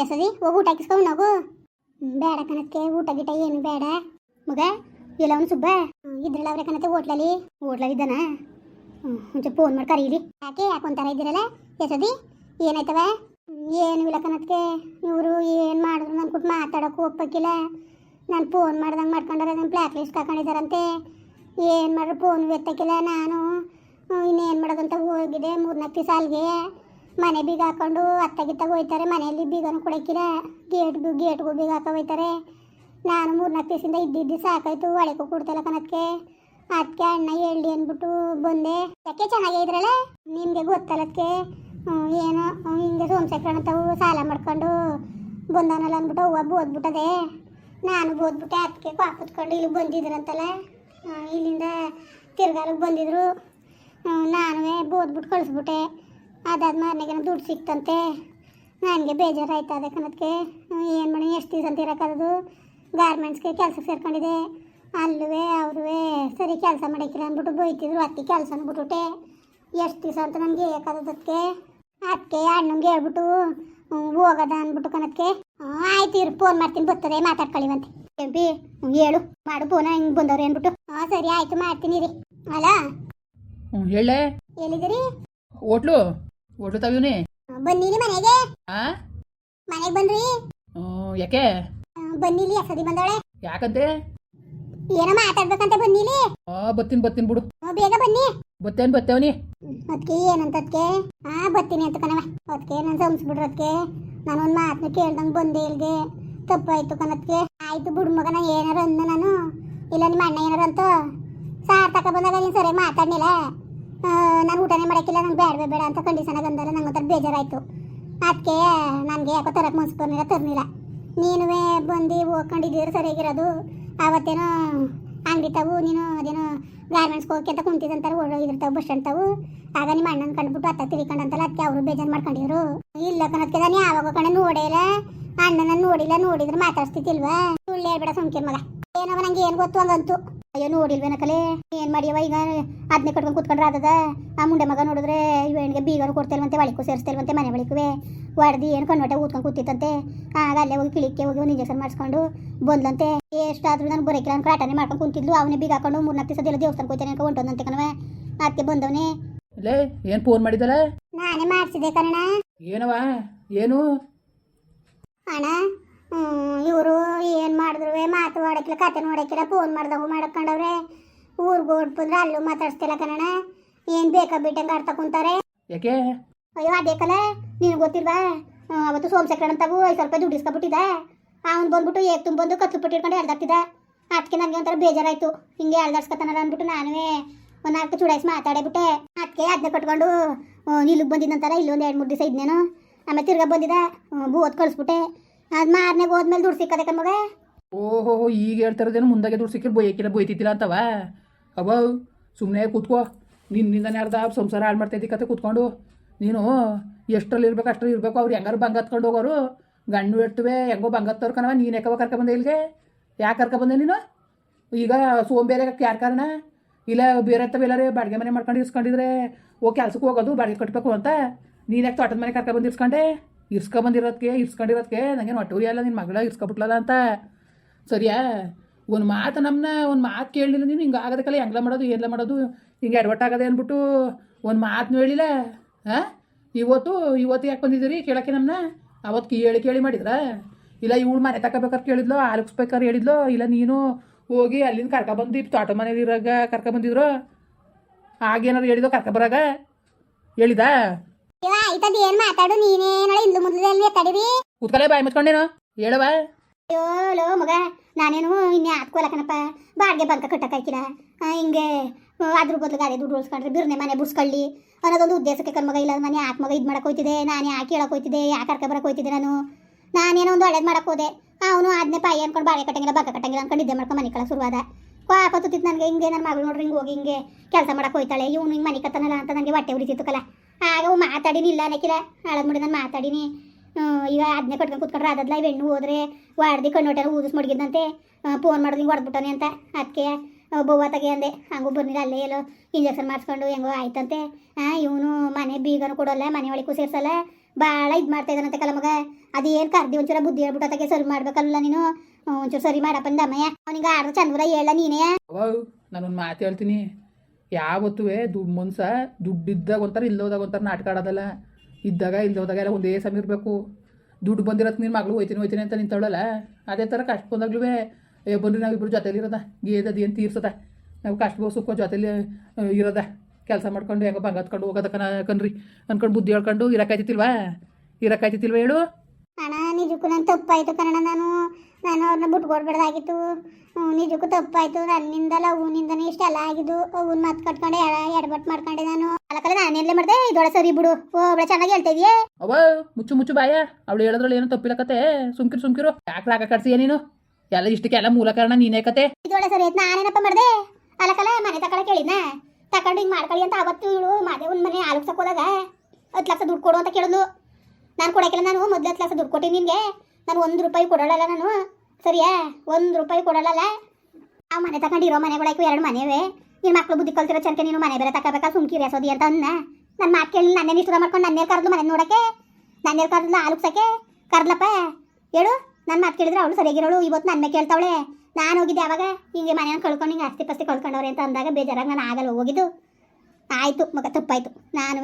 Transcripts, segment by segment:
ಎಸದಿ ಹೋಗಿ ಊಟ ಹಾಕಿಸ್ಕೊಂಡು ಹೋಗು. ಬೇಡ ಕಣಕ್ಕೆ, ಊಟ ಗಿಟ ಏನು ಬೇಡ. ಮಗ ಇಲ್ಲ ಒಂದು ಸುಬ್ಬ? ಇದ್ರಲ್ಲ ಅವ್ರೆ ಕಣತೆ ಹೋಟ್ಲಲ್ಲಿ. ಹೋಟ್ಲಲ್ಲಿ ಇದ್ದಾನ? ಫೋನ್ ಮಾಡಿ ಕರೀಲಿ. ಯಾಕೆ ಯಾಕೊಂತಾರ ಇದ್ದೀರಲ್ಲ? ಎಸದಿ ಏನಾಯ್ತವ? ಏನು ಇಲ್ಲ ಕಣಕ್ಕೆ, ಇವರು ಏನು ಮಾಡಿದ್ರು ನನ್ನ ಕೊಟ್ಟು ಮಾತಾಡೋಕ್ಕೂ ಒಪ್ಪಕ್ಕಿಲ್ಲ. ನಾನು ಫೋನ್ ಮಾಡ್ದಂಗೆ ಮಾಡ್ಕೊಂಡ್ರೆ ನನ್ನ ಬ್ಲ್ಯಾಕ್ ಲಿಸ್ಟ್ ಹಾಕೊಂಡಿದ್ದಾರಂತೆ. ಏನು ಮಾಡ್ರು ಫೋನ್ ಎತ್ತಕ್ಕಿಲ್ಲ ನಾನು. ಇನ್ನೇನು ಮಾಡೋದಂತ ಹೋಗಿದೆ ಮೂರ್ನಾಲ್ಕು ದಿವಸ ಅಲ್ಲಿಗೆ ಮನೆ ಬೀಗ ಹಾಕೊಂಡು ಅತ್ತಗಿತ್ತಾಗ ಹೋಯ್ತಾರೆ. ಮನೆಯಲ್ಲಿ ಬೀಗನೂ ಕೊಡಕ್ಕಿಲ್ಲ ಗೇಟ್ ಗೇಟ್ಗೂ ಬೀಗ ಹಾಕೋ ಹೋಯ್ತಾರೆ. ನಾನು ಮೂರ್ನಾಲ್ಕು ದಿವಸದಿಂದ ಇದ್ದಿದ್ದು ಸಾಕಾಯ್ತು. ಒಳಗೂ ಕೊಡ್ತಲ್ಲ ಕನಕ್ಕೆ ಅದಕ್ಕೆ ಅಣ್ಣ ಹೇಳಿ ಅಂದ್ಬಿಟ್ಟು ಬಂದೆ. ಯಾಕೆ ಚೆನ್ನಾಗಿದ್ರಲ್ಲ ನಿಮಗೆ ಗೊತ್ತಲ್ಲದಕ್ಕೆ ಏನು ಹಿಂಗೆ ಸೋಮಶೇಖರಣ ತಾವು ಸಾಲ ಮಾಡ್ಕೊಂಡು ಬಂದವನಲ್ಲ ಅಂದ್ಬಿಟ್ಟು ಹೂವು ಬೋದ್ಬಿಟ್ಟದೆ ನಾನು ಬೋದ್ಬಿಟ್ಟೆ ಅದಕ್ಕೆ ಕುತ್ಕೊಂಡು ಇಲ್ಲಿ ಬಂದಿದ್ರಂತಲ್ಲ. ಇಲ್ಲಿಂದ ತಿರ್ಗಾಲಕ್ಕೆ ಬಂದಿದ್ರು. ನಾನು ಓದ್ಬಿಟ್ಟು ಕಳಿಸ್ಬಿಟ್ಟೆ. ಅದಾದ ಮಾರನೆಗೆ ದುಡ್ಡು ಸಿಕ್ತಂತೆ. ನನಗೆ ಬೇಜಾರಾಯ್ತು ಅದಕ್ಕೆ ಅನ್ನೋದಕ್ಕೆ ಏನು ಮಾಡಿ ಎಷ್ಟು ದಿವಸ ಅಂತ ಇರೋಕ್ಕದು ಗಾರ್ಮೆಂಟ್ಸ್ಗೆ ಕೆಲಸ ಸೇರ್ಕೊಂಡಿದೆ ಅಲ್ಲೂ ಅವ್ರೂ ಸರಿ ಕೆಲಸ ಮಾಡಕ್ಕಿಲ್ಲ ಅಂದ್ಬಿಟ್ಟು ಬೈತಿದ್ರು. ಅತ್ತಿ ಕೆಲಸ ಅಂದ್ಬಿಟ್ಟುಟೆ ಎಷ್ಟು ದಿವಸ ಅಂತ ನನಗೆ ಏಕಾದದಕ್ಕೆ ಅದಕ್ಕೆ ಅಣ್ಣಂಗೆ ಹೇಳ್ಬಿಟ್ಟು ಹೋಗದ ಅಂದ್ಬಿಟ್ಟು ಕಣಕ್ಕೆ. ಆಯ್ತು ಇರು ಫೋನ್ ಮಾಡ್ತೀನಿ ಬರ್ತದೆ ಮಾತಾಡ್ಕೊಳ್ಳಿವಂತೆ ಕೆಂಪಿ ಹ್ಮ್, ಹೇಳು ಮಾಡು ಫೋನ ಹಿಂಗೆ ಬಂದವ್ರು ಅಂದ್ಬಿಟ್ಟು. ಹಾಂ ಸರಿ ಆಯ್ತು ಮಾಡ್ತೀನಿ ರೀ ಅಲ್ಲ ಎಲ್ಲಿದ್ದೀರಿ? ಹೋಟ್ಲು? ಹೋಟ್ಲು ತಗೋನಿ ಬನ್ನಿರಿ ಮನೆಗೆ. ಆ? ಮನೆಗೆ ಬನ್ರಿ. ಹ್ಞೂ ಯಾಕೆ? ಬನ್ನಿಲಿ ಅಸದಿ ಬಂದವಳೆ. ಯಾಕಂತೆ? ಏನೋ ಮಾತಾಡ್ಬೇಕಂತ ಬನ್ನಿಲಿ. ಆ ಬತ್ತೀನಿ ಬತ್ತೀನಿ ಬಿಡು. ಹ್ಮ್, ಬೇಗ ಬನ್ನಿ. ಬತ್ತೇನ್ ಬತ್ತೇವನಿ? ಅದಕ್ಕೆ ಏನಂತ ಅದಕ್ಕೆ ಆ ಬರ್ತೀನಿ ಅಂತ ಕಣವ ಅದಕ್ಕೆ ನಾನು ಸಂಸ್ಬಿಡ್ರ ಅದಕ್ಕೆ ನಾನು ಒಂದು ಮಾತನ್ನ ಕೇಳ್ದಂಗೆ ಬಂದೆ ಇಲ್ಗೆ. ತಪ್ಪಾಯ್ತು ಕಣದ್ಕೆ ಆಯ್ತು ಬಿಡು ಮಗನ ಏನಾರ ಅಂದ ನಾನು. ಇಲ್ಲ ನಿಮ್ಮ ಅಣ್ಣ ಏನಾರ ಅಂತ? ಸಾರ್ ತಕ ಬಂದಾಗ ನೀನು ಸರಿ ಮಾತಾಡ್ನಿಲ್ಲ. ನಾನು ಊಟನೇ ಮಾಡಕ್ಕಿಲ್ಲ, ನಂಗೆ ಬೇಡ ಬೇಡ ಅಂತ ಕಂಡೀಷನಾಗ ಅಂದಲ್ಲ ನಂಗೆ ಒಂಥರ ಬೇಜಾರಾಯಿತು. ಅದಕ್ಕೆ ನನಗೆ ಯಾಕೋ ತರಕ್ಕೆ ಮನ್ಸು ತರಲಿಲ್ಲ. ನೀನುವೇ ಬಂದು ಹೋಗ್ಕೊಂಡಿದ್ದೀರ ಸರಿಯಾಗಿರೋದು. ಆವತ್ತೇನೋ ಅಂಗಡಿ ತಾವು ನೀನು ಅದೇನೋ ಗಾರ್ಮೆಂಟ್ಸ್ ಹೋಗಿ ಅಂತ ಕುಂತಿದಂತಾರೆ ಓಡೋಗಿರ್ತಾವೆ ಬಸ್ ಅಂತಾವು ತಾವು ಆಗ ನಿಮ್ಮ ಅಣ್ಣನ ಕಂಡುಬಿಟ್ಟು ಅತ್ತ ತಿಳ್ಕೊಂಡಂತಲ್ಲ ಅದಕ್ಕೆ ಅವರು ಬೇಜಾರು ಮಾಡ್ಕೊಂಡಿದ್ರು. ಇಲ್ಲ ಕಣಕ್ಕೆ ನಾನು ಯಾವಾಗ ಕಣ ನೋಡೇ ಇಲ್ಲ. ಅಣ್ಣನ ನೋಡಿಲ್ಲ, ನೋಡಿದ್ರೆ ಮಾತಾಡ್ಸ್ತಿತ್ತಿಲ್ವಾ ಸುಳ್ಳು ಹೇಳ್ಬೇಡ ಸುಮ್ಕಿರ್ ಮಗ. ಏನವ, ನಂಗೆ ಏನು ಗೊತ್ತು ಹಂಗಂತು. ಅಯ್ಯೋ ನೋಡಿಲ್ವೇನಕಲೆ ಏನ್ ಮಾಡಿಯವ ಈಗ? ಅದನ್ನೇ ಕಟ್ಕೊಂಡು ಕುತ್ಕೊಂಡ್ರ ಆದದ ಆ ಮುಂಡೆ ಮಗ ನೋಡಿದ್ರೆ ಇವನಿಗೆ ಬೀಗರು ಕೊಡ್ತೇಲ್ವಂತೆ ಒಳಿಕು ಸೇರಿಸ್ತೇಲ್ವಂತೆ ಮನೆ ಬಳಿಕುವೆ. ಹೊಡ್ದು ಏನು ಕಣ್ಣೊಟ್ಟೆ ಊದ್ಕೊಂಡು ಕೂತಿತ್ತಂತೆ. ಆಗ ಅಲ್ಲೇ ಹೋಗಿ ಕಿಳಿಕೆ ಹೋಗಿ ಒಂದು ಇಂಜೆಕ್ಷನ್ ಮಾಡಿಸ್ಕೊಂಡು ಬಂದಂತೆ ಎಷ್ಟಾದ್ರೂ ನಾನು ಬರೋಕಿಲ್ಲ ನಾನು ಕಾಟನೆ ಮಾಡ್ಕೊಂಡು ಕುಂತಿದ್ಲು. ಅವನೇ ಬೀಗ ಹಾಕೊಂಡು ಮೂರ್ನಾಲ್ಕು ದಿವಸ ಎಲ್ಲ ದೇವಸ್ಥಾನ ಹೋಗ್ತಾನೆ ಅಂತ ಹೊಂಟೋದಂತೆ ಕಣವ ಅದಕ್ಕೆ ಬಂದವನೇ. ಲೇ ಏನು ಫೋನ್ ಮಾಡಿದಲ್ಲ ನಾನೇ ಮಾಡಿಸಿದೆ ಕಣ ಏನವ ಏನು? ಅಣ್ಣ ಇವರು ಏನು ಮಾಡಿದ್ರು ಮಾತು ಆಡಕ್ಕಿಲ್ಲ ಕತೆ ನೋಡಕ್ಕಿಲ್ಲ ಫೋನ್ ಮಾಡ್ದಾಗ ಮಾಡಕೊಂಡವ್ರೆ ಊರ್ಗೆ ಓಡ್ ಬಂದ್ರೆ ಅಲ್ಲೂ ಮಾತಾಡ್ಸ್ತಿಲ್ಲ ಕಣ ಏನು ಬೇಕಾ ಬಿಟ್ಟಂಗೆ ಅರ್ಥ ಕುಂತಾರೆ? ಯಾಕೆ? ಅಯ್ಯೋ ಅದೇ ನೀನು ಗೊತ್ತಿಲ್ವಾ? ಅವತ್ತು ಸೋಮಶೇಖರಣ ತಾವು ಐದು ಸ್ವಲ್ಪ ದುಡ್ಡು ಇಸ್ಕೊಬಿಟ್ಟಿದ್ದ ಅವ್ನು ಬಂದ್ಬಿಟ್ಟು ಏಕ್ ತುಂಬ ಬಂದು ಕತ್ತು ಪಟ್ಟಿ ಇಟ್ಕೊಂಡು ಎಳ್ದಾಗ್ತಿದ್ದ ಅದಕ್ಕೆ ನನಗೆ ಒಂಥರ ಬೇಜಾರಾಯ್ತು. ಹಿಂಗೆ ಎಳ್ದಾಡ್ಸ್ಕೊತಾನಲ್ಲ ಅಂದ್ಬಿಟ್ಟು ನಾನುವೇ. ಒಂದು ನಾಲ್ಕು ಚುಡಾಯಿಸಿ ಮಾತಾಡೇಬಿಟ್ಟೆ. ಅದಕ್ಕೆ ಅದನ್ನ ಕಟ್ಕೊಂಡು ಇಲ್ಲಿಗೆ ಬಂದಿದ್ದಂತಾರ ಇಲ್ಲೊಂದು ಎರಡು ಮೂರು ದಿವಸ ಇದ್ನೇನು. ಆಮೇಲೆ ತಿರ್ಗಾ ಬಂದಿದ್ದ ಹೊತ್ ಕಳಿಸ್ಬಿಟ್ಟೆ. ಅದು ಹೋದ್ಮೇಲೆ ದುಡ್ಡು ಸಿಕ್ಕದೆ ಮಗ. ಓಹೋ, ಈಗ ಹೇಳ್ತಾರದೇನು ಮುಂದಾಗೆ ದುಡ್ಡು ಸಿಕ್ಕಿರ್ ಬೈಯಕ್ಕಿಲ್ಲ ಬೈತಿತ್ತಿಲ್ಲ ಅಂತವ? ಅವ ಸುಮ್ಮನೆ ಕೂತ್ಕೋ. ನಿನ್ನಿಂದನೇ ಅರ್ಧ ಸಂಸಾರ ಹಾಳು ಮಾಡ್ತಾ ಕತೆ ಕೂತ್ಕೊಂಡು. ನೀನು ಎಷ್ಟರಲ್ಲಿ ಇರ್ಬೇಕು ಅಷ್ಟರಲ್ಲಿ ಇರಬೇಕು. ಅವ್ರು ಹೆಂಗಾರು ಬಂಗ ಹತ್ಕೊಂಡು ಹೋಗೋರು. ಗಂಡು ಇರ್ತವೆ ಹೆಂಗೋ ಬಂಗ ಹತ್ತೋರು ಕಣವ. ನೀನು ಯಾಕವ ಕರ್ಕೊಂಬಂದೆ ಇಲ್ಲಿಗೆ? ಯಾಕೆ ಕರ್ಕೊಂಬಂದೆ ನೀನು? ಈಗ ಸೋಂಬೇರೆ ಯಾರು ಕಾರಣ? ಇಲ್ಲ ಬೇರೆ ಹತ್ತವ ಎಲ್ಲರೇ ಬಾಡಿಗೆ ಮನೆ ಮಾಡ್ಕೊಂಡು ಇಸ್ಕೊಂಡಿದ್ರೆ ಓ ಕೆಲ್ಸಕ್ಕೆ ಹೋಗೋದು, ಬಾಡಿಗೆ ಕಟ್ಟಬೇಕು ಅಂತ. ನೀನು ಯಾಕೆ ತೋಟದ ಮನೆ ಕರ್ಕೊಂಬಂದು ಇರ್ಸ್ಕೊಂಡೆ? ಇರ್ಸ್ಕೊಂಬಂದಿರೋದಕ್ಕೆ ಇರ್ಸ್ಕೊಂಡಿರೋದಕ್ಕೆ ನನಗೇನು ಒಟ್ಟೂರಿ ಅಲ್ಲ ನಿನ್ನ ಮಗಳ ಇರ್ಸ್ಕೊಬಿಟ್ಲಲ್ಲ ಅಂತ. ಸರಿಯಾ? ಒಂದು ಮಾತು ನಮ್ಮನ್ನ ಒಂದು ಮಾತು ಕೇಳಲಿಲ್ಲ ನೀನು, ಹಿಂಗೆ ಆಗೋದಕ್ಕೆಲ್ಲ ಹೆಂಗ್ಲ ಮಾಡೋದು ಎಲ್ಲ ಮಾಡೋದು? ಹಿಂಗೆ ಎಡವಟ್ ಆಗದೆ ಅಂದ್ಬಿಟ್ಟು ಒಂದು ಮಾತನ್ನು ಹೇಳಿಲ್ಲ? ಹಾಂ ಇವತ್ತು ಇವತ್ತು ಯಾಕೆ ಬಂದಿದ್ದೀರಿ ಕೇಳೋಕ್ಕೆ ನಮ್ಮನ್ನ ಅವತ್ತು ಕೇಳಿ ಕೇಳಿ ಮಾಡಿದ್ರ? ಇಲ್ಲ ಇವಳು ಮನೆ ತಗೋಬೇಕಾದ್ರೆ ಕೇಳಿದ್ಲು ಆಲಕ್ಸ್ಬೇಕಾದ್ರೆ ಹೇಳಿದ್ಲು, ಇಲ್ಲ ನೀನು ಹೋಗಿ ಅಲ್ಲಿಂದ ಕರ್ಕೊಬಂದು ತೋಟ ಮನೇಲಿರಾಗ ಕರ್ಕೊಬಂದಿದ್ರು ಆಗೇನಾರು ಹೇಳಿದೋ ಕರ್ಕೊಬರಾಗ ಹೇಳಿದಾ? ಇವ ಏನು ಮಾತಾಡು? ನೀನೇ ನೋಡ ಇಂದು ಮೊದಲಲ್ಲಿ ತಡೀರಿ? ಕೂತ್ಕಲೇ ಬಾಯಿ ಮುಚ್ಕೊಂಡೇನು? ಹೇಳವ ಅಯ್ಯೋ ಲೋ ಮಗ ನಾನೇನು ಇನ್ನೇ ಹಾಕೋಲಕನಪ್ಪ ಬಾಡಿಗೆ ಬಂಕ ಕಟ್ಟಕ್ಕಾಯ್ಕಿಲ್ಲ ಹಿಂಗೆ ಅದ್ರ ಬದಲು ಗಾಡಿ ದುಡ್ಡು ಉಳಿಸ್ಕೊಂಡ್ರೆ ಬಿರ್ನೆ ಮನೆ ಬುಡ್ಸ್ಕೊಳ್ಳಿ ಅನ್ನೋದೊಂದು ಉದ್ದೇಶಕ್ಕೆ ಕಣ್ಮಗ ಇಲ್ಲ. ನಾನು ಯಾಕೆ ಮಗ ಇದು ಮಾಡಕ್ಕೆ ಹೋಯ್ತಿದೆ ನಾನು ಯಾಕೆ ಹೇಳಕ್ಕೆ ಹೋಯ್ತಿದೆ ಯಾಕೆ ಕರ್ಕ ಬರಕ್ಕೆ ಹೋಯ್ತಿದ್ದೆ ನಾನು? ನಾನೇನೋ ಒಂದು ಒಳ್ಳೇದು ಮಾಡಕ್ಕೆ ಹೋದೆ. ಅವನು ಅದನ್ನೇ ಪಾಯಿ ಅನ್ಕೊಂಡು ಬಾಳೆ ಕಟ್ಟಂಗಿಲ್ಲ ಬಕ್ಕ ಕಟ್ಟಂಗಿಲ್ಲ ಅನ್ಕೊಂಡು ಇದ್ದೆ ಮಾಡ್ಕೊಂಡು ಮನೆ ಕಳ ಶುರುವಾದ ಕ್ವಾಪತ್ತಿತ್ತು ನನಗೆ ಹಿಂಗೆ ನನ್ನ ಮಗಳು ನೋಡ್ರಿ ಹಿಂಗೆ ಹೋಗಿ ಹಿಂಗೆ ಕೆಲಸ ಮಾಡಕ್ಕೆ ಹೋಯ್ತಾಳೆ. ಇವನು ಹಿಂಗೆ ಮನೆ ಕತ್ತನಲ್ಲ ಅಂತ ನನಗೆ ಹೊಟ್ಟೆ ಉರಿತಿತ್ತು ಕಲ. ಆಗ ಮಾತಾಡಿನಿ ಇಲ್ಲ ಅನ್ನಕ್ಕಿಲ್ಲ ಹಾಳದ್ ಮುಡಿದ ಮಾತಾಡಿನಿ. ಈಗ ಅದನ್ನೇ ಕಟ್ಕೊಂಡು ಕುತ್ಕೊಂಡ್ರೆ ಅದಲ್ಲ ಹೆಣ್ಣು ಹೋದ್ರೆ ವಾಡ್ದಿ ಕಣ್ಣೊಟ್ಟೆಲ್ಲ ಊದಿಸ್ ಮಡಗಿದ್ದಂತೆ ಫೋನ್ ಮಾಡಿದ್ವಿ ಹೊಡೆದ್ಬಿಟ್ಟಾನೆ ಅಂತ. ಅದಕ್ಕೆ ಬೊವ್ವ ತಗೆ ಅಂದೆ. ಹಂಗೂ ಬರ್ನಿಲ್ಲ ಅಲ್ಲೇ ಎಲ್ಲೋ ಇಂಜೆಕ್ಷನ್ ಮಾಡಿಸ್ಕೊಂಡು ಹೆಂಗೋ ಆಯ್ತಂತೆ. ಇವನು ಮನೆ ಬೀಗನು ಕೊಡೋಲ್ಲ, ಮನೆ ಒಳಗೂ ಸೇರ್ಸಲ್ಲ. ಭಾಳ ಇದು ಮಾಡ್ತಾ ಇದ್ದಾನಂತೆ ಕಲಮಗ ಅದೇನು ಕರ್ದಿ ಒಂಚೂರ ಬುದ್ಧಿ ಹೇಳ್ಬಿಟ್ಟತಾಗೆ ಸರಿ ಮಾಡ್ಬೇಕಲ್ಲ ನೀನು. ಒಂಚೂರು ಸರಿ ಮಾಡಪ್ಪ ದಮ್ಮಯ್ಯ ಅವನಿಗೆ ಆಡ್ರ ಚಂದ್ರ ಹೇಳ ನೀನೇ. ನಾನು ಮಾತು ಹೇಳ್ತೀನಿ. ಯಾವತ್ತೂ ದುಡ್ಡು ಇದ್ದಾಗ ಒಂಥರ ಇಲ್ಲೋದಾಗ ಒಂಥರ ನಾಟಕ ಆಡೋದಲ್ಲ. ಇದ್ದಾಗ ಇಲ್ಲೋದಾಗ ಎಲ್ಲ ಒಂದೇ ಸಮಯ ಇರಬೇಕು. ದುಡ್ಡು ಬಂದಿರತ್ತೆ ನೀನು ಮಗಳು, ಹೋಯ್ತೀನಿ ಹೋಯ್ತೀನಿ ಅಂತ ನಿಂತವಳಲ್ಲ. ಅದೇ ಥರ ಕಷ್ಟ ಬಂದಾಗ್ಲೂ ಏ ಬನ್ರಿ ನಾವಿಬ್ಬರು ಜೊತೆಲಿ ಇರೋದ. ಗೇದದು ಏನು ತೀರ್ಸದ? ನಾವು ಕಷ್ಟ ಸುಖ ಜೊತೆಲಿ ಇರೋದ. ಕೆಲಸ ಮಾಡ್ಕೊಂಡು ಹೆಂಗೋ ಬಂಗ ಹತ್ಕೊಂಡು ಹೋಗೋದ ಕನ ಕನ್ರಿ ಅನ್ಕೊಂಡು ಬುದ್ಧಿ ಹೇಳ್ಕೊಂಡು ಇರಕ್ಕಾಯ್ತಿಲ್ವಾ ಇರಕ್ಕಾಯ್ತಿಲ್ವಾ ಹೇಳು? ಅಣ್ಣ, ನಿಜಕ್ಕೂ ನಾನು ತಪ್ಪಾಯ್ತು ಕನ್ನಡ ನಾನು. ನಾನು ಅವ್ರನ್ನ ಬಿಟ್ಕೊಡ್ಬೇಡ್ದಾಗಿತ್ತು ಹ್ಮ್, ನಿಜಕ್ಕೂ ತಪ್ಪಾಯ್ತು. ನನ್ನಿಂದಲ್ಲ ಹೂನಿಂದನೇ ಇಷ್ಟೆಲ್ಲ ಆಗಿದ್ದು. ಹೂನ್ ಮಾತು ಕಟ್ಕೊಂಡೆ ಎಡಬಟ್ ಮಾಡ್ಕೊಂಡೆ ನಾನು. ಅಲಕಲ್ಲ ನಾನು ಎಲ್ಲೇ ಮಾಡಿದೆ? ಇದೊಳ ಸರಿ ಬಿಡು. ಓ ಒಬ್ಬಳೆ ಚೆನ್ನಾಗಿ ಹೇಳ್ತಾ ಇದೆಯೇ ಅವ ಮುಚ್ಚು ಮುಚ್ಚು ಬಾಯ. ಅವಳು ಹೇಳಿದ್ರಲ್ಲ ಏನೋ ತಪ್ಪಿಲ್ಲ ಕತೆ. ಸುಮ್ಕಿರು ಸುಮ್ಕಿರು. ಯಾಕೆ ರಾಗ ಕಟ್ಸಿಯ ನೀನು? ಎಲ್ಲ ಇಷ್ಟಕ್ಕೆಲ್ಲ ಮೂಲ ಕಾರಣ ನೀನೇ ಕತೆ. ಇದೊಳ ಸರಿ ಆಯ್ತು. ನಾನೇನಪ್ಪ ಮಾಡ್ದೆ? ಅಲ್ಲಕಲ್ಲ ಮನೆ ತಕೊಳಕ್ ಹೇಳಿದ್ನ? ತಕೊಂಡು ಹಿಂಗೆ ಮಾಡ್ಕೊಳ್ಳಿ ಅಂತ ಅವತ್ತು ಇವಳು. ಮಾದೇ ಒಂದು ಮನೆ ಆಲೋಗ್ಸಕ್ ಹೋದಾಗ ಹತ್ತು ಲಕ್ಷ ದುಡ್ಡು ಕೊಡು ಅಂತ ಕೇಳಿದ್ಲು. ನಾನು ಕೊಡಕ್ಕಿಲ್ಲ ನಾನು. ಮೊದಲು ಹತ್ತು ಲಕ್ಷ ದುಡ್ಡು ಕೊಟ್ಟಿನಿ ನಿನಗೆ. ನಾನು ಒಂದು ರೂಪಾಯಿ ಕೊಡೋಲ್ಲ ನಾನು. ಸರಿಯಾ? ಒಂದು ರೂಪಾಯಿ ಕೊಡೋಲ್ಲ ಆ ಮನೆ ತಗೊಂಡಿರೋ ಮನೆಗಳಾಯ್ಕು ಎರಡು ಮನೆವೇ. ನಿನ್ನ ಮಕ್ಳು ಬುದ್ಧಿ ಕಲ್ತಿರೋ ಚರ್ಕೆ ನೀನು ಮನೆ ಬೇರೆ ತಗೋಬೇಕಾ? ಸುಮ್ಕಿರಿ ಸೋದಿ ಅಂತ ಅನ್ನ ನನ್ನ ಮಾತು ಕೇಳಿ ನನ್ನೇ ನಿಷ್ಠ ಮಾಡ್ಕೊಂಡು ನನ್ನೇ ಕರೆದು ಮನೆ ನೋಡಕ್ಕೆ? ನನ್ನೇ ಕರೆದ್ಲು ಆಲುಕ್ಸಕ್ಕೆ ಕರ್ಲಪ್ಪ ಹೇಳು ನನ್ನ ಮಾತು ಕೇಳಿದ್ರೆ ಅವಳು ಸರಿಯಾಗಿರೋಳು. ಇವತ್ತು ನನ್ನ ಕೇಳ್ತಾವಳೆ. ನಾನು ಹೋಗಿದ್ದೆ ಅವಾಗ. ಹಿಂಗೆ ಮನೆಯನ್ನು ಕಳ್ಕೊಂಡು ಹಿಂಗೆ ಆಸ್ತಿ ಪಾಸ್ತಿ ಕಳ್ಕೊಂಡವ್ರೆ ಅಂತ ಅಂದಾಗ ಬೇಜಾರಾಗಿ ನಾನು ಆಗಲ್ಲ ಹೋಗಿದ್ದು. ಆಯಿತು ಮಗ ತಪ್ಪಾಯಿತು. ನಾನು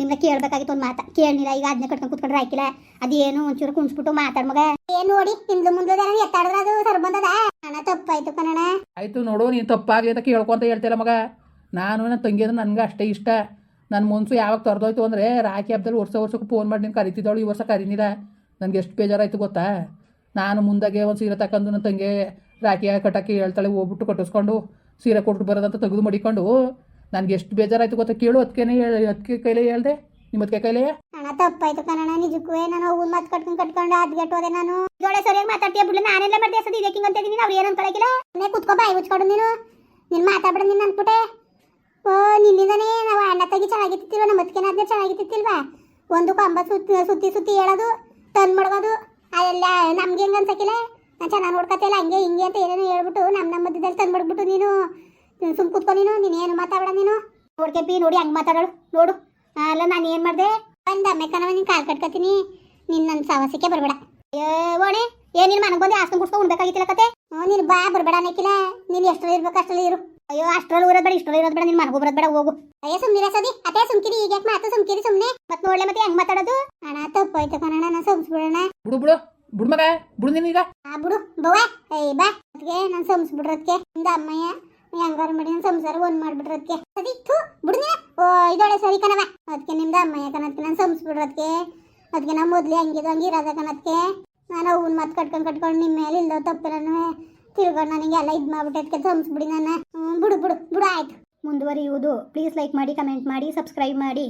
ನಿಮ್ಮನ್ನ ಕೇಳಬೇಕಾಗಿತ್ತು ಒಂದು ಮಾತಾ. ಕೇಳಿಲ್ಲ ಈಗ ಅದನ್ನೇ ಕಟ್ಕೊಂಡು ಕುತ್ಕೊಂಡ್ರೆ ಆಯ್ಕಿಲ್ಲ. ಅದೇನು ಒಂಚೂರು ಕುಣಿಸ್ಬಿಟ್ಟು ಮಾತಾಡ ಮಗ. ಏನು ನೋಡಿ ಹಿಂದೆ ಮುಂದೆ ಎತ್ತಾಡಿದ್ರೆ ಅದು ಸರ್ ಬಂದದ ಅಣ್ಣ ತಪ್ಪಾಯ್ತು ಕಣ ಆಯ್ತು ನೋಡು ನೀನು ತಪ್ಪಾಗಲಿ ಅಂತ ಕೇಳ್ಕೊಂತ ಹೇಳ್ತಿಲ್ಲ ಮಗ. ನಾನು ನನ್ನ ತಂಗಿ ಅಂದ್ರೆ ನನಗೆ ಅಷ್ಟೇ ಇಷ್ಟ. ನನ್ನ ಮನ್ಸು ಯಾವಾಗ ತೊರೆದೋಯ್ತು ಅಂದ್ರೆ ರಾಖಿ ಹಬ್ಬದಲ್ಲಿ ವರ್ಷ ವರ್ಷಕ್ಕೆ ಫೋನ್ ಮಾಡಿ ನೀನು ಕರಿತಿದ್ದವಳು ಈ ವರ್ಷ ಕರೀನಿಲ್ಲ. ನನಗೆ ಎಷ್ಟು ಬೇಜಾರಾಯ್ತು ಗೊತ್ತಾ? ನಾನು ಮುಂದಾಗೆ ಒಂದು ಸೀರೆ ತಕ್ಕಂದು ನನ್ನ ತಂಗಿ ರಾಖಿ ಕಟ್ಟಾಕಿ ಹೇಳ್ತಾಳೆ ಹೋಗ್ಬಿಟ್ಟು ಕಟ್ಟಿಸ್ಕೊಂಡು ಸೀರೆ ಕೊಟ್ಟು ಬರೋದಂತ ತೆಗೆದು ಮಡಿಕೊಂಡು ನನಗೆ ಎಷ್ಟು ಬೇಜಾರಾಯ್ತು ಗೊತ್ತಾ? ಕೇಳು ಅದಕ್ಕೇನೆ ಹೇಳಿ ಅದಕ್ಕೆ ಕೈಲೇ ಹೇಳ್ದೆ. ನಿಮ್ಮ ಅದಕ್ಕೆ ಕೈಲೇ ಹಣ ತಪ್ಪಾಯ್ತು ಕಣ ನಿಜಕ್ಕೂ ನಾನು ಹೂನ್ ಮಾತು ಕಟ್ಕೊಂಡು ಕಟ್ಕೊಂಡು ಅದ್ಗೆಟ್ಟು ಹೋದೆ ನಾನು. ಜೋಡೆ ಸರಿಯಾಗಿ ಮಾತಾಡ್ತೀಯ ಬಿಡ್ಲಿ? ನಾನೆಲ್ಲ ಮಾಡಿದೆ ಸದಿ ಇದಕ್ಕೆ ಹಿಂಗೆ ಅಂತ ಇದೀನಿ. ಅವ್ರು ಏನು ಅನ್ಕೊಳಕಿಲ್ಲ? ಕುತ್ಕೋ, ಬಾಯಿ ಮುಚ್ಕೊಂಡು ನೀನು. ನೀನು ಮಾತಾಡ್ಬಿಡ ನೀನು ಅನ್ಬಿಟ್ಟೆ. ಓ, ನಿನ್ನಿಂದನೇ ನಾವು ಅಣ್ಣ ತಗಿ ಚೆನ್ನಾಗಿತ್ತಿಲ್ವ ನಮ್ಮ ಅದಕ್ಕೇನಾದ್ನೇ ಚೆನ್ನಾಗಿತ್ತಿಲ್ವಾ ಒಂದು ಕಂಬ ಸುತ್ತಿ ಸುತ್ತಿ ಸುತ್ತಿ ಹೇಳೋದು ತಂದು ಮಡಗೋದು, ಅದೆಲ್ಲ ನಮ್ಗೆ ಹೆಂಗೆ ಅನ್ಸಕ್ಕಿಲ್ಲ ನಾನು ಚೆನ್ನಾಗಿ ನೋಡ್ಕೊತಿಲ್ಲ ಹಂಗೆ ಹಿಂಗೆ ಅಂತ ಏನೇನೋ ಹೇಳ್ಬಿಟ್ಟು ನಮ್ಮ ನಮ್ಮ ಮಧ್ಯದಲ್ಲಿ ತಂದು ಬಿಡ್ಬಿಟ್ಟು ನೀನು. ಸುಮ್ ಕುತ್ಕೊ ನೀನು ನೀನು ಏನು ಮಾತಾಡ ನೀನು? ನೋಡ್ಕೆ ನೋಡಿ ಹಂಗೆ ಮಾತಾಡೋಳು ನೋಡು. ಅಲ್ಲ ನಾನು ಏನು ಮಾಡಿದೆ? ಬಂದ ಅಮ್ಮೆ ಕಣವ ಕಾಲ್ ಕಟ್ಕೊತೀನಿ. ನಿನ್ನ ನನ್ನ ಬರ್ಬೇಡ ಬರಬೇಡ. ಅಯ್ಯೋ ಓಣೆ ಏ ನೀನು ಮನೆಗೆ ಬಂದೆ ಆಸ್ತಿ ಕುಡ್ಸ್ಕೊಂಡು ಉಣ್ಬೇಕಾಗಿತ್ತಿಲ್ಲ ಕತೆ? ನೀನು ಬಾ ಬರಬೇಡ ಅನ್ನಕ್ಕಿಲ್ಲ ನೀನು ಎಷ್ಟರಲ್ಲಿ ಇರ್ಬೇಕು ಅಷ್ಟರಲ್ಲಿ ಇರು. ಅಯ್ಯೋ ಅಷ್ಟರಲ್ಲಿ ಇರೋದು ಬೇಡ ಇಷ್ಟರಲ್ಲಿ ಇರೋದು ಬೇಡ ನಿನ್ ಮನೆಗೂ ಬರೋದು ಬೇಡ ಹೋಗು. ಅಯ್ಯ ಸುಮ್ಮನೆ ಸದಿ. ಅದೇ ಸುಮ್ಕಿರಿ ಈಗ ಯಾಕೆ ಮಾತು ಸುಮ್ಕಿರಿ ಸುಮ್ನೆ? ಮತ್ತೆ ನೋಡ್ಲೆ ಮತ್ತೆ ಹೆಂಗ್ ಮಾತಾಡೋದು? ಅಣ್ಣ ತಪ್ಪಾಯ್ತು ಕಣಣ್ಣ ನಾನು ಸಂಸ್ಬಿಡೋಣ ಬಿಡು ಬಿಡು. ಬಿಡು ಮಗ ಬಿಡು ನೀನೀಗ ಆ ಬಿಡು ಬವ್ವ ಏಯ್ ಬಾ. ಅದಕ್ಕೆ ನಾನು ಸಂಸ್ಬಿಡ್ರದ್ಕೆ ಇಂದ ಅಮ್ಮಯ್ಯ. ಹೆಂಗಾರ ಮಾಡಿ ಸಂಸಾರ ಒಂದ್ ಮಾಡ್ಬಿಟ್ರ ಅದಕ್ಕೆ. ಥೂ ಬಿಡು ಓ ಇದೊಳೆ ಸರಿ ಕಣವ ಅದಕ್ಕೆ ನಿಮ್ದು ಅಮ್ಮಯ್ಯ ಕಣದ್ಕೆ, ನಾನು ಸಂಸ್ಬಿಡ್ರದ್ಕೆ ಅದಕ್ಕೆ. ನಾ ಮೊದ್ಲು ಹಂಗಿದ್ದು ಹಂಗೆ ಇರೋದ ಕಣದ್ಕೆ. ನಾನು ಅವ್ನ ಮತ್ತೆ ಕಟ್ಕೊಂಡು ಕಟ್ಕೊಂಡು ನಿಮ್ಮ ಮೇಲೆ ಇಲ್ದೋ ತಪ್ಪಿಲ್ಲ ತಿಳ್ಕೊಂಡು ನನಗೆ ಎಲ್ಲ ಇದು ಮಾಡ್ಬಿಟ್ಟೆ, ಅದಕ್ಕೆ ಸಂಸ್ಬಿಡಿ ನಾನು. ಬಿಡು ಬಿಡು ಬಿಡು, ಆಯ್ತು. ಮುಂದುವರಿಯುವುದು. ಪ್ಲೀಸ್ ಲೈಕ್ ಮಾಡಿ ಕಮೆಂಟ್ ಮಾಡಿ ಸಬ್ಸ್ಕ್ರೈಬ್ ಮಾಡಿ.